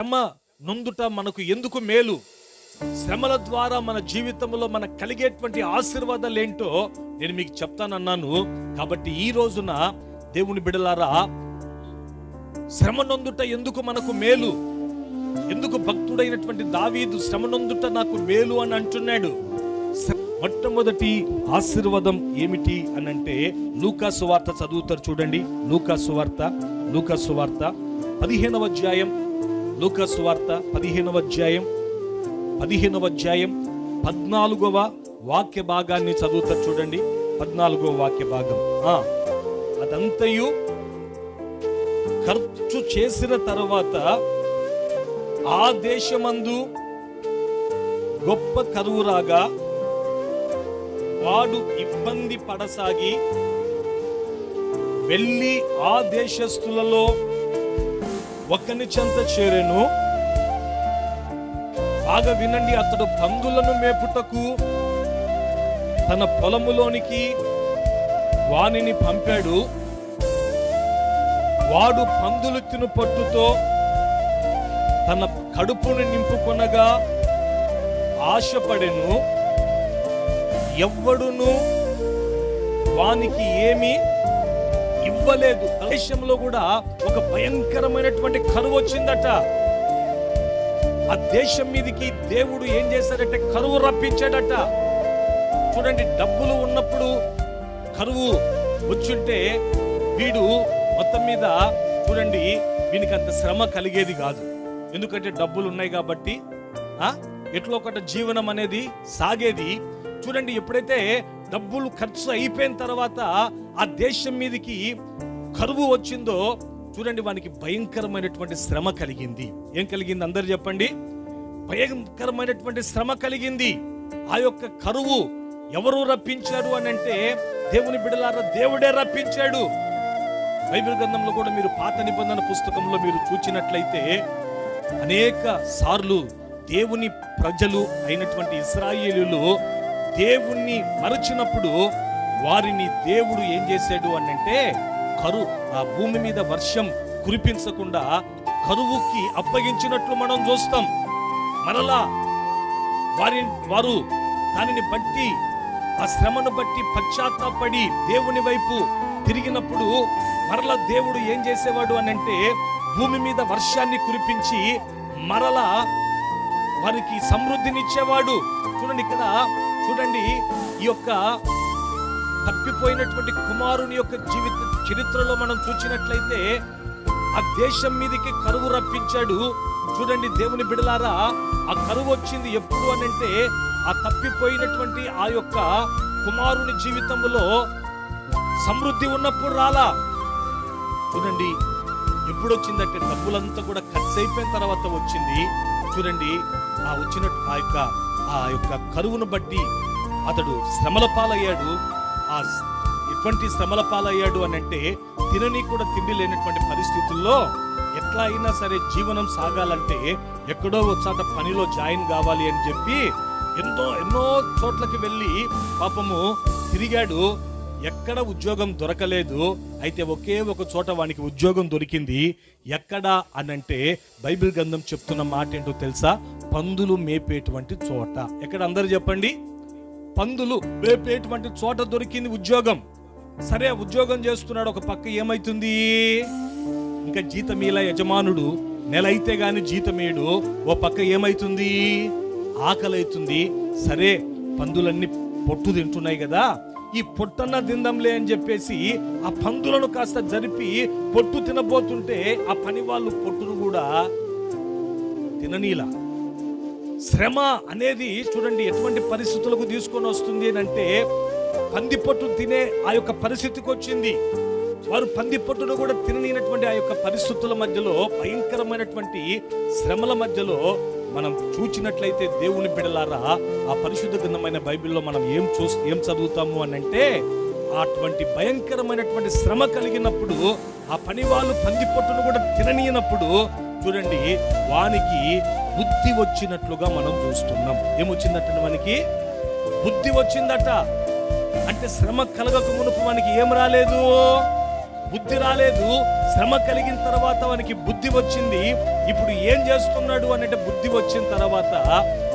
శ్రమ నొందుట మనకు ఎందుకు మేలు? శ్రమల ద్వారా మన జీవితంలో మనకు కలిగేటువంటి ఆశీర్వాదాలు ఏంటో నేను మీకు చెప్తానన్నాను. కాబట్టి ఈ రోజున దేవుని బిడలారా శ్రమ నొందుట ఎందుకు మనకు మేలు? ఎందుకు భక్తుడైనటువంటి దావీదు శ్రమ నొందుట నాకు మేలు అని అంటున్నాడు? మొట్టమొదటి ఆశీర్వాదం ఏమిటి అని అంటే లూకా సువార్త చదువుతారు చూడండి. లూకా సువార్త లూకా సువార్త పదిహేనవ అధ్యాయం లూకా వార్త పదిహేనవ అధ్యాయం పదిహేనవ అధ్యాయం పద్నాలుగవ వాక్య భాగాన్ని చదువుతా చూడండి. పద్నాలుగవ వాక్య భాగం. అదంతయు ఖర్చు చేసిన తర్వాత ఆ దేశమందు గొప్ప కరువు రాగా వాడు ఇబ్బంది పడసాగి వెళ్ళి ఆ దేశస్థులలో ఒకని చెంత చేరెను. బాగా వినండి అతడు పందులను మేపుటకు. తన పొలములోనికి వానిని పంపాడు. వాడు పందులు తిను పట్టుతో తన కడుపును నింపుకొనగా ఆశపడెను. ఎవ్వడును వానికి ఏమి ఇవ్వలేదు దేశంలో కూడా ఒక భయంకరమైనటువంటి కరువు వచ్చిందట. ఆ దేశం మీదకి దేవుడు ఏం చేశాడంటే కరువు రప్పించాడట. చూడండి డబ్బులు ఉన్నప్పుడు కరువు వచ్చుంటే వీడు మొత్తం మీద చూడండి వీనికి అంత శ్రమ కలిగేది కాదు. ఎందుకంటే డబ్బులు ఉన్నాయి కాబట్టి ఆ? ఎట్లా ఒకట జీవనం అనేది సాగేది. చూడండి ఎప్పుడైతే డబ్బులు ఖర్చు అయిపోయిన తర్వాత ఆ దేశం మీదకి కరువు వచ్చిందో చూడండి వానికి భయంకరమైనటువంటి శ్రమ కలిగింది. ఏం కలిగింది అందరు చెప్పండి? భయంకరమైనటువంటి శ్రమ కలిగింది. ఆ యొక్క కరువు ఎవరు రప్పించారు అని అంటే దేవుని బిడలారా దేవుడే రప్పించాడు. బైబిల్ గ్రంథంలో కూడా మీరు పాత నిబంధన పుస్తకంలో మీరు చూచినట్లయితే అనేక సార్లు దేవుని ప్రజలు అయినటువంటి ఇస్రాయేలీలు దేవుణ్ణి మరచినప్పుడు వారిని దేవుడు ఏం చేశాడు అని అంటే కరు ఆ భూమి మీద వర్షం కురిపించకుండా కరువుకి అప్పగించినట్లు మనం చూస్తాం. మరలా వారి వారు దానిని బట్టి ఆ శ్రమను బట్టి పశ్చాత్తాపడి దేవుని వైపు తిరిగినప్పుడు మరల దేవుడు ఏం చేసేవాడు అని అంటే భూమి మీద వర్షాన్ని కురిపించి మరలా వారికి సమృద్ధినిచ్చేవాడు. చూడండి ఇక్కడ చూడండి ఈ యొక్క తప్పిపోయినటువంటి కుమారుని యొక్క జీవిత చరిత్రలో మనం చూసినట్లయితే ఆ దేశం మీదకి కరువు రప్పించాడు. చూడండి దేవుని బిడలారా ఆ కరువు వచ్చింది ఎప్పుడు అని అంటే ఆ తప్పిపోయినటువంటి ఆ యొక్క కుమారుని జీవితంలో సమృద్ధి ఉన్నప్పుడు రాలా. చూడండి ఎప్పుడు వచ్చిందంటే డబ్బులంతా కూడా ఖర్చు అయిపోయిన తర్వాత వచ్చింది. చూడండి ఆ వచ్చిన ఆ యొక్క ఆ యొక్క కరువును బట్టి అతడు శ్రమల పాలయ్యాడు. ఆ ఎటువంటి శ్రమల పాలయ్యాడు అని అంటే తినని కూడా తిండి లేనటువంటి పరిస్థితుల్లో ఎట్లా అయినా సరే జీవనం సాగాలంటే ఎక్కడో వచ్చాట పనిలో జాయిన్ కావాలి అని చెప్పి ఎంతో ఎన్నో చోట్లకి వెళ్ళి పాపము తిరిగాడు. ఎక్కడ ఉద్యోగం దొరకలేదు. అయితే ఒకే ఒక చోట వానికి ఉద్యోగం దొరికింది. ఎక్కడ అనంటే బైబిల్ గ్రంథం చెప్తున్న మాట ఏంటో తెలుసా? పందులు మేపేటువంటి చోట. ఎక్కడ అందరు చెప్పండి? పందులు మేపేటువంటి చోట దొరికింది ఉద్యోగం. సరే ఉద్యోగం చేస్తున్నాడు ఒక పక్క ఏమైతుంది? ఇంకా జీతమీల యజమానుడు నెల అయితే గాని జీతమేడు ఓ పక్క ఏమైతుంది? ఆకలైతుంది. సరే పందులన్నీ పొట్టు తింటున్నాయి కదా. ఈ పొట్టన్న తిందంలే అని చెప్పేసి ఆ పందులను కాస్త జరిపి పొట్టు తినబోతుంటే ఆ పని వాళ్ళు పొట్టును కూడా తిననీలా. శ్రమ అనేది చూడండి ఎటువంటి పరిస్థితులకు తీసుకొని వస్తుంది అని అంటే పంది పొట్టు తినే ఆ యొక్క పరిస్థితికి వచ్చింది. వారు పంది పొట్టును కూడా తిననీనటువంటి ఆ యొక్క పరిస్థితుల మధ్యలో భయంకరమైనటువంటి శ్రమల మధ్యలో మనం చూచినట్లయితే దేవుని బిడలారా ఆ పరిశుద్ధ గ్రంథమైన బైబిల్లో మనం ఏం చూ ఏం చదువుతాము అని అంటే అటువంటి భయంకరమైనటువంటి శ్రమ కలిగినప్పుడు ఆ పని వాళ్ళు పంది కూడా తిననీయనప్పుడు చూడండి వానికి బుద్ధి వచ్చినట్లుగా మనం చూస్తున్నాం. ఏమొచ్చిందట మనకి బుద్ధి వచ్చిందట. అంటే శ్రమ కలగక మునుపు మనకి ఏం రాలేదు? బుద్ధి రాలేదు శ్రమ కలిగిన తర్వాత వానికి బుద్ధి వచ్చింది. ఇప్పుడు ఏం చేస్తున్నాడు అనంటే బుద్ధి వచ్చిన తర్వాత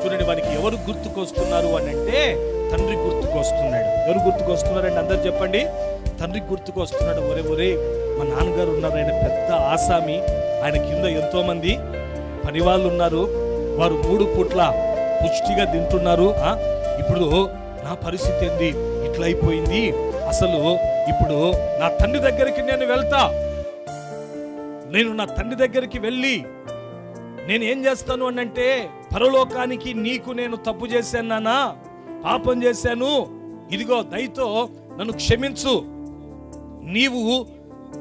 చూడండి వానికి ఎవరు గుర్తుకొస్తున్నారు అనంటే తండ్రి గుర్తుకొస్తున్నాడు. ఎవరు గుర్తుకొస్తున్నారండి? అందరు చెప్పండి. తండ్రి గుర్తుకొస్తున్నాడు. ఒరే ఒరే మా నాన్నగారు ఉన్నారు. ఆయన పెద్ద ఆసామి. ఆయన కింద ఎంతోమంది పని వాళ్ళు ఉన్నారు. వారు మూడు పూట్ల పుష్టిగా తింటున్నారు. ఇప్పుడు నా పరిస్థితి ఏంది? ఇట్లా అయిపోయింది అసలు ఇప్పుడు నా తండ్రి దగ్గరికి నేను వెళ్తా. నేను నా తండ్రి దగ్గరికి వెళ్ళి నేను ఏం చేస్తాను అని అంటే పరలోకానికి నీకు నేను తప్పు చేశాను నానా పాపం చేశాను. ఇదిగో దయతో నన్ను క్షమించు. నీవు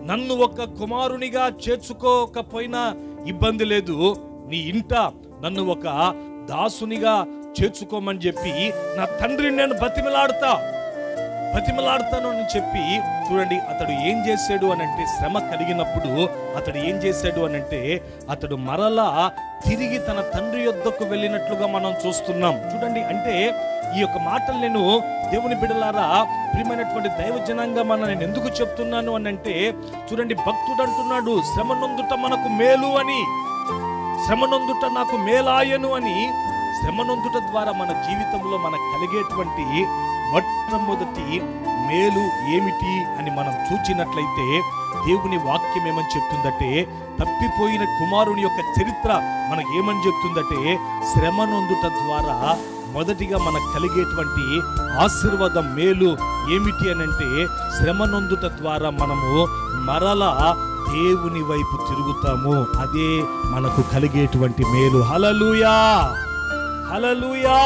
నన్ను ఒక కుమారునిగా చేర్చుకోకపోయినా ఇబ్బంది లేదు. నీ ఇంట నన్ను ఒక దాసునిగా చేర్చుకోమని చెప్పి నా తండ్రిని నేను బతిమిలాడతా. బతిమలాడతాను అని చెప్పి చూడండి అతడు ఏం చేశాడు అని అంటే శ్రమ కలిగినప్పుడు అతడు ఏం చేశాడు అని అంటే అతడు మరలా తిరిగి తన తండ్రి యొద్దకు వెళ్ళినట్లుగా మనం చూస్తున్నాం. చూడండి అంటే ఈ యొక్క మాటలు నేను దేవుని బిడలారా ప్రియమైనటువంటి దైవ జనాంగం మన నేను ఎందుకు చెప్తున్నాను అని అంటే చూడండి భక్తుడు అంటున్నాడు శ్రమ నొందుట మనకు మేలు అని శ్రమ నొందుట నాకు మేలాయను అని. శ్రమ నొందుట ద్వారా మన జీవితంలో మనకు కలిగేటువంటి మొట్టమొదటి మేలు ఏమిటి అని మనం చూచినట్లయితే దేవుని వాక్యం ఏమని చెప్తుందంటే తప్పిపోయిన కుమారుని యొక్క చరిత్ర మనకు ఏమని చెప్తుందంటే శ్రమ నొందుట ద్వారా మొదటిగా మనకు కలిగేటువంటి ఆశీర్వాదం మేలు ఏమిటి అని అంటే శ్రమ నొందుట ద్వారా మనము మరలా దేవుని వైపు తిరుగుతాము. అదే మనకు కలిగేటువంటి మేలు. హలలుయా హలలుయా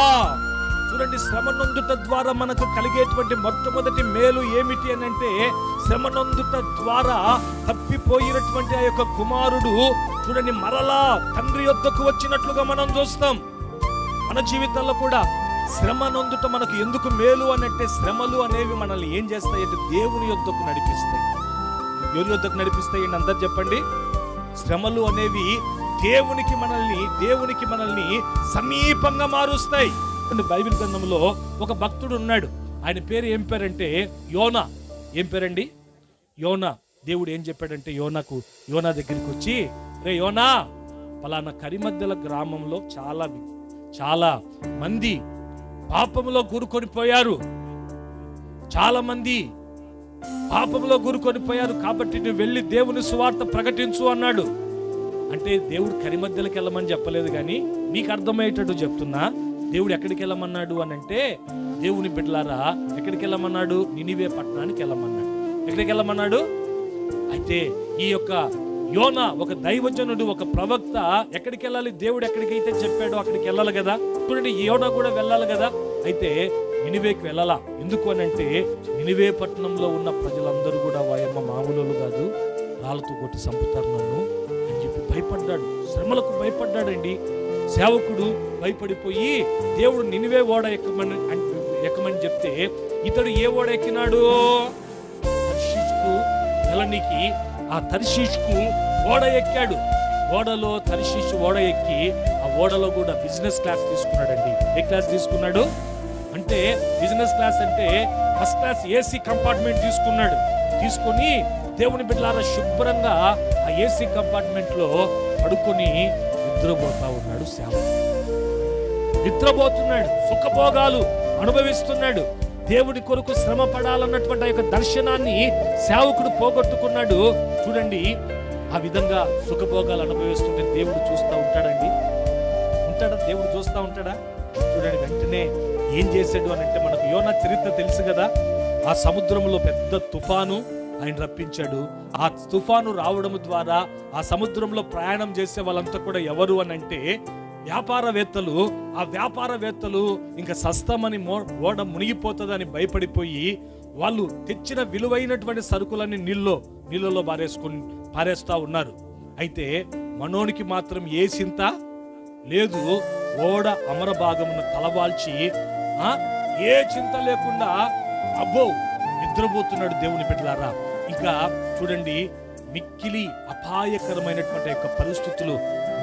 చూడండి శ్రమ నొందుట ద్వారా మనకు కలిగేటువంటి మొట్టమొదటి మేలు ఏమిటి అని అంటే శ్రమ నొందుట ద్వారా తప్పిపోయినటువంటి ఆ యొక్క కుమారుడు చూడండి మరలా తండ్రి యొద్దకు వచ్చినట్లుగా మనం చూస్తాం. మన జీవితంలో కూడా శ్రమ నొందుట మనకు ఎందుకు మేలు అనంటే శ్రమలు అనేవి మనల్ని ఏం చేస్తాయి అంటే దేవుని యొద్దకు నడిపిస్తాయి. ఎవరి యొద్దకు నడిపిస్తాయి అండి అందరు చెప్పండి. శ్రమలు అనేవి దేవునికి మనల్ని దేవునికి మనల్ని సమీపంగా మారుస్తాయి. బైబిల్ గ్రంథంలో ఒక భక్తుడు ఉన్నాడు. ఆయన పేరు ఏం పేరంటే యోనా. ఏం పేరండి? యోనా. దేవుడు ఏం చెప్పాడంటే యోనాకు యోనా దగ్గరికి వచ్చి రే యోనా పలానా కరిమద్దెల గ్రామంలో చాలా చాలా మంది పాపంలో కూరుకొని పోయారు. చాలా మంది పాపంలో కూరుకొని పోయారు కాబట్టి నువ్వు వెళ్ళి దేవుని సువార్త ప్రకటించు అన్నాడు. అంటే దేవుడు కరిమద్దెలకు వెళ్ళమని చెప్పలేదు కానీ మీకు అర్థమయ్యేటట్టు చెప్తున్నా. దేవుడు ఎక్కడికి వెళ్ళమన్నాడు అని అంటే దేవుని బిడ్డలారా ఎక్కడికి వెళ్ళమన్నాడు? నినివే పట్టణానికి వెళ్ళమన్నాడు. ఎక్కడికి వెళ్ళమన్నాడు? అయితే ఈ యొక్క యోన ఒక దైవజనుడు ఒక ప్రవక్త ఎక్కడికి వెళ్ళాలి? దేవుడు ఎక్కడికైతే చెప్పాడో అక్కడికి వెళ్ళాలి కదా? చూడండి యోన కూడా వెళ్ళాలి కదా? అయితే నినివేకి వెళ్ళాలా? ఎందుకు అని అంటే నినివే పట్టణంలో ఉన్న ప్రజలందరూ కూడా వాయమ్మ మామూలు కాదు. రాళ్ళతో కొట్టి చంపుతారు నన్ను అని చెప్పి భయపడ్డాడు. శ్రమలకు భయపడ్డాడండి. సేవకుడు భయపడిపోయి దేవుడు నినివే ఓడ ఎక్కమని ఎక్కమని చెప్తే ఇతడు ఏ ఓడ ఎక్కినాడు? తర్షీష్కు తెలనికి. ఆ తర్షీష్కు ఓడ ఎక్కాడు. ఓడలో తర్షీష్ ఓడ ఎక్కి ఆ ఓడలో కూడా బిజినెస్ క్లాస్ తీసుకున్నాడండి. ఏ క్లాస్ తీసుకున్నాడు? అంటే బిజినెస్ క్లాస్ అంటే ఫస్ట్ క్లాస్ ఏసీ కంపార్ట్మెంట్ తీసుకున్నాడు. తీసుకొని దేవుని బిడ్డలారా శుభ్రంగా ఆ ఏసీ కంపార్ట్మెంట్లో పడుకొని నిద్రపోతా ఉన్నాడు సేవ నిద్రపోతున్నాడు సుఖభోగాలు అనుభవిస్తున్నాడు. దేవుడి కొరకు శ్రమ పడాలన్నటువంటి ఆ యొక్క దర్శనాన్ని సేవకుడు పోగొట్టుకున్నాడు. చూడండి ఆ విధంగా సుఖభోగాలు అనుభవిస్తుంటే దేవుడు చూస్తూ ఉంటాడండి. ఉంటాడా? దేవుడు చూస్తూ ఉంటాడా? చూడండి వెంటనే ఏం చేశాడు అని అంటే మనకు యోనా చరిత్ర తెలుసు కదా. ఆ సముద్రంలో పెద్ద తుఫాను ఆయన రప్పించాడు. ఆ తుఫాను రావడం ద్వారా ఆ సముద్రంలో ప్రయాణం చేసే వాళ్ళంతా కూడా ఎవరు అని అంటే వ్యాపారవేత్తలు. ఆ వ్యాపారవేత్తలు ఇంకా సస్తమని మో ఓడ మునిగిపోతుందని భయపడిపోయి వాళ్ళు తెచ్చిన విలువైనటువంటి సరుకులన్నీ నీళ్ళలో నీళ్ళలో పారేసుకుని పారేస్తూ ఉన్నారు. అయితే మనోనికి మాత్రం ఏ చింత? లేదు. ఓడ అమర భాగమును తలవాల్చి ఏ చింత లేకుండా అబ్బో! నిద్రపోతున్నాడు దేవుని బిడ్డలారా. ఇంకా చూడండి మిక్కిలి అపాయకరమైనటువంటి యొక్క పరిస్థితులు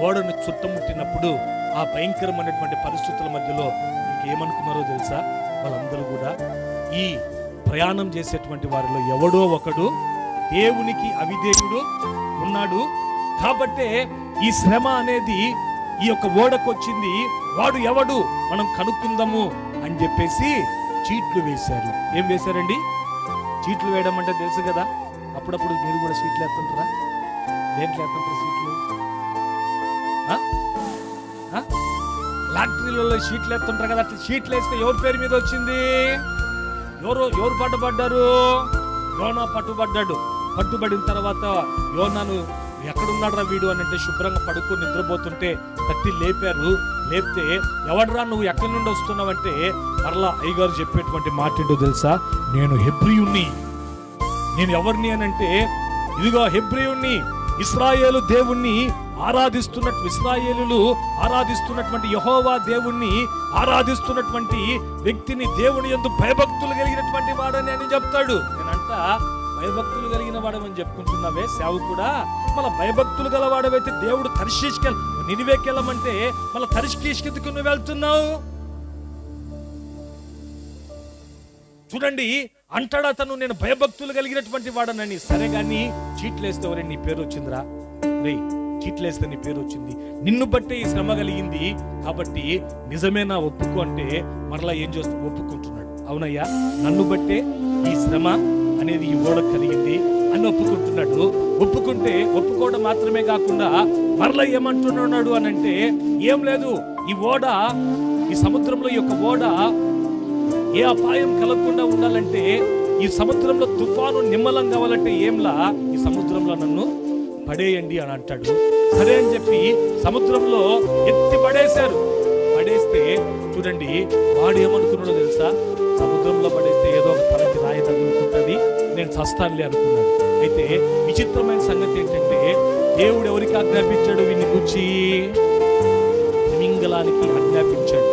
ఓడను చుట్టముట్టినప్పుడు ఆ భయంకరమైనటువంటి పరిస్థితుల మధ్యలో ఇంకేమనుకున్నారో తెలుసా? వాళ్ళందరూ కూడా ఈ ప్రయాణం చేసేటువంటి వారిలో ఎవడో ఒకడు దేవునికి అవిధేయుడు ఉన్నాడు. కాబట్టే ఈ శ్రమ అనేది ఈ యొక్క ఓడకు వచ్చింది వాడు ఎవడు? మనం కనుక్కుందాము అని చెప్పేసి చీట్లు వేశారు. ఏం వేశారండి? చీట్లు వేయడం అంటే తెలుసు కదా. అప్పుడప్పుడు మీరు కూడా సీట్లు వేస్తుంటారా? దేంట్లో వేస్తుంటారు సీట్లు? లాటరీలలో షీట్లు ఎత్తుంటారు కదా. అట్లా షీట్లు వేస్తే ఎవరి పేరు మీద వచ్చింది? ఎవరు ఎవరు పట్టుబడ్డారు యోనా పట్టుబడ్డాడు. పట్టుబడిన తర్వాత యోనాను ఎక్కడున్నాడు రా వీడు అని అంటే శుభ్రంగా పడుకుని నిద్రపోతుంటే తట్టి లేపారు. లేపితే ఎవడరా నువ్వు ఎక్కడి నుండి వస్తున్నావంటే మరలా అయ్యగారు చెప్పేటువంటి మాట ఏంటో తెలుసా? నేను హెబ్రియుణ్ణి. నేను ఎవరిని అని అంటే ఇదిగో హెబ్రియుణ్ణి ఇస్రాయేలు దేవుణ్ణి ఆరాధిస్తున్నట్టు ఇస్రాయేలులు ఆరాధిస్తున్నటువంటి యహోవా దేవుణ్ణి ఆరాధిస్తున్నటువంటి వ్యక్తిని దేవుని ఎందు భయభక్తులు కలిగినటువంటి వాడని అని చెప్తాడు. నేనంట భయభక్తులు కలిగిన వాడమని చెప్పుకుంటున్నావే సేవకుడా. మళ్ళీ భయభక్తులు గలవాడవైతే దేవుడు తరిశీష్కెళ్ నినివేకెళ్ళమంటే మళ్ళీ తరిశీష్కెందుకు నువ్వు వెళ్తున్నావు? చూడండి అంటాడు అతను నేను భయభక్తులు కలిగినటువంటి వాడనని. సరే కానీ చీట్లేస్తే ఎవరే నీ పేరు వచ్చిందిరా? రే చీట్లేస్తే నీ పేరు వచ్చింది. నిన్ను బట్టే ఈ శ్రమ కలిగింది. కాబట్టి నిజమేనా ఒప్పుకో అంటే మరలా ఏం చేస్తూ ఒప్పుకుంటున్నాడు? అవునయ్యా నన్ను బట్టే ఈ శ్రమ అనేది ఈ ఓడ కలిగింది అని ఒప్పుకుంటున్నాడు. ఒప్పుకుంటే ఒప్పుకోవడం మాత్రమే కాకుండా మరలా ఏమంటున్నాడు అని అంటే ఏం లేదు ఈ ఓడ ఈ సముద్రంలో ఈ యొక్క ఓడ ఏ అపాయం కలగకుండా ఉండాలంటే ఈ సముద్రంలో తుఫాను నిమ్మలం కావాలంటే ఏంలా? ఈ సముద్రంలో నన్ను పడేయండి అని అంటాడు. సరే అని చెప్పి సముద్రంలో ఎత్తి పడేశారు. పడేస్తే చూడండి వాడు ఏమనుకున్నాడో తెలుసా? సముద్రంలో పడేస్తే ఏదో ఒక తలకి రాయి తగులుకుంటాడు నేను చస్తానులే అనుకున్నాడు అయితే విచిత్రమైన సంగతి ఏంటంటే దేవుడు ఎవరికి ఆజ్ఞాపించాడు వీన్ని గుచ్చి త్రిమింగళానికి ఆజ్ఞాపించాడు.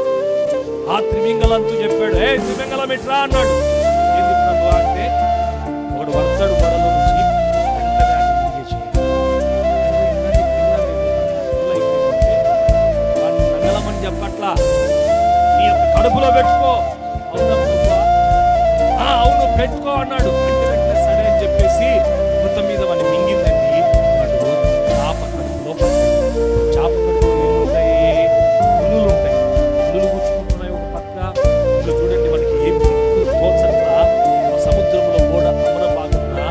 ఆ త్రిమింగళంతో చెప్పాడు ఏ త్రిమింగళం ఎట్రా అన్నాడు. ఏంది అంటే ఒకడు వస్తాడు గొడవలో నుంచి వెంటనే చెప్పట్లా. నీ యొక్క కడుపులో పెట్టుకో. అవునా అవును పెట్టుకో అన్నాడు. అంటే మొత్తం మీద వాడిని మింగిందండి. వాడు చాప లోపల పడ్డాడు. ఉంటాయి. కడుపులో ఉంటాయి. పులులు గుచ్చుకుంటున్నాయి ఒక పక్క. ఇంకా చూడండి మనకి ఏం దిక్కు సముద్రంలో కూడా అమర భాగంగా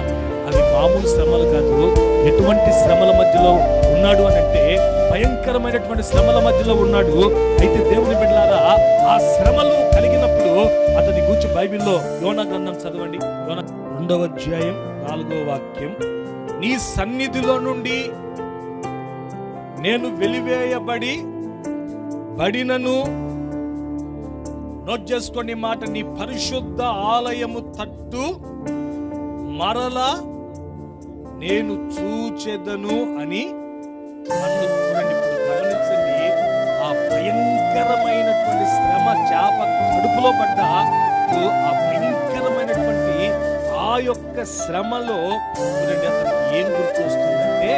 అవి మామూలు శ్రమలు కాదు. ఎటువంటి శ్రమల మధ్యలో ఉన్నాడు అని అంటే భయంకరమైనటువంటి శ్రమల మధ్యలో ఉన్నాడు. అయితే దేవుని బిడ్డలారా ఆ శ్రమలు కలిగినప్పుడు అతని గురించి బైబిల్లో యోన గ్రంథం చదవండి. యోన రెండవ అధ్యాయం నాలుగో వాక్యం నీ సన్నిధిలో నుండి నేను వెలివేయబడి బడినను నోట్ చేసుకోండి మాట నీ పరిశుద్ధ ఆలయము తట్టు మరల నేను చూచెదను అని నన్ను చూడండి. ఇప్పుడు గమనించండి ఆ భయంకరమైనటువంటి శ్రమ చేప కడుపులో పడ్డ ఆ భయం యొక్క శ్రమలో చూడండి ఏం గుర్తు వస్తుందంటే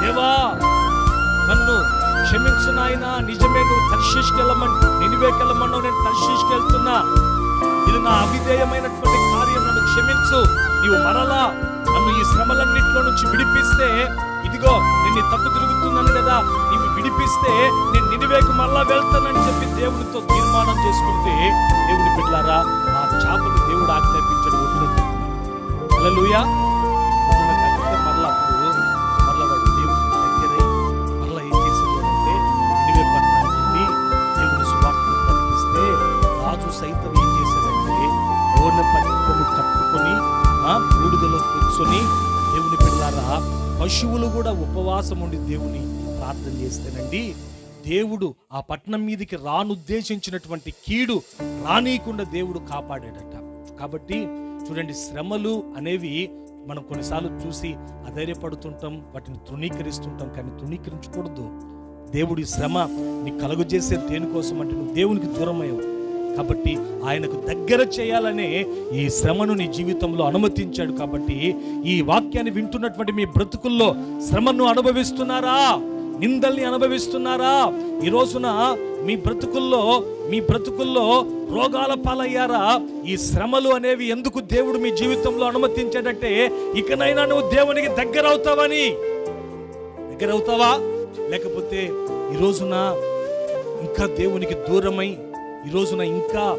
దేవా నన్ను క్షమించిన ఆయన నిజమే నువ్వు తర్శీష్కెళ్ళమని నినివేకెళ్ళమన్నావు నేను తర్శీష్కెళ్తున్నా ఇది నా అవిధేయమైనటువంటి కార్యం నన్ను క్షమించు. నీవు మరలా నన్ను ఈ శ్రమలన్నింటిలో నుంచి విడిపిస్తే ఇదిగో నేను తప్పు తిరుగుతున్నాను కదా నీవు విడిపిస్తే నేను నినివేకు మరలా వెళ్తానని చెప్పి దేవునితో తీర్మానం చేసుకుంటే దేవుని బిడ్డలారా ఆ చాపను దేవుడు ఆజ్ఞాపించడం ఉంటుంది అలలుయా బూడిదలో కూర్చొని దేవుని పిల్లారా పశువులు కూడా ఉపవాసం ఉండి దేవుని ప్రార్థన చేస్తేనండి దేవుడు ఆ పట్టణం మీదకి రానుద్దేశించినటువంటి కీడు రానీయకుండా దేవుడు కాపాడాడట. కాబట్టి చూడండి శ్రమలు అనేవి మనం కొన్నిసార్లు చూసి అధైర్యపడుతుంటాం వాటిని తృణీకరిస్తుంటాం కానీ తృణీకరించకూడదు. దేవుడి శ్రమ నీ కలుగజేసే దేనికోసం అంటే నువ్వు దేవునికి దూరమయ్యావు. కాబట్టి ఆయనకు దగ్గర చేయాలనే ఈ శ్రమను నీ జీవితంలో అనుమతించాడు కాబట్టి ఈ వాక్యాన్ని వింటున్నటువంటి మీ బ్రతుకుల్లో శ్రమను అనుభవిస్తున్నారా? నిందల్ని అనుభవిస్తున్నారా? ఈ రోజున మీ బ్రతుకుల్లో మీ బ్రతుకుల్లో రోగాల పాలయ్యారా? ఈ శ్రమలు అనేవి ఎందుకు దేవుడు మీ జీవితంలో అనుమతించాడంటే ఇకనైనా నువ్వు దేవునికి దగ్గర అవుతావని దగ్గర అవుతావా లేకపోతే ఈ రోజున ఇంకా దేవునికి దూరమై ఈ రోజున ఇంకా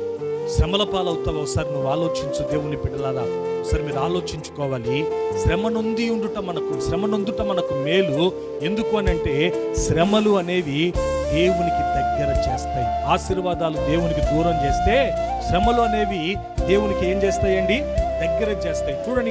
శ్రమల పాలవుతావు. ఒకసారి నువ్వు ఆలోచించు దేవుని బిడ్డలారా. ఒకసారి మీరు ఆలోచించుకోవాలి. శ్రమ నొంది ఉండుట మనకు శ్రమ నొందుట మనకు మేలు. ఎందుకు అని అంటే శ్రమలు అనేవి దేవునికి దగ్గర చేస్తాయి. ఆశీర్వాదాలు దేవునికి దూరం చేస్తే శ్రమలు అనేవి దేవునికి ఏం చేస్తాయండి? దగ్గర చేస్తాయి. చూడండి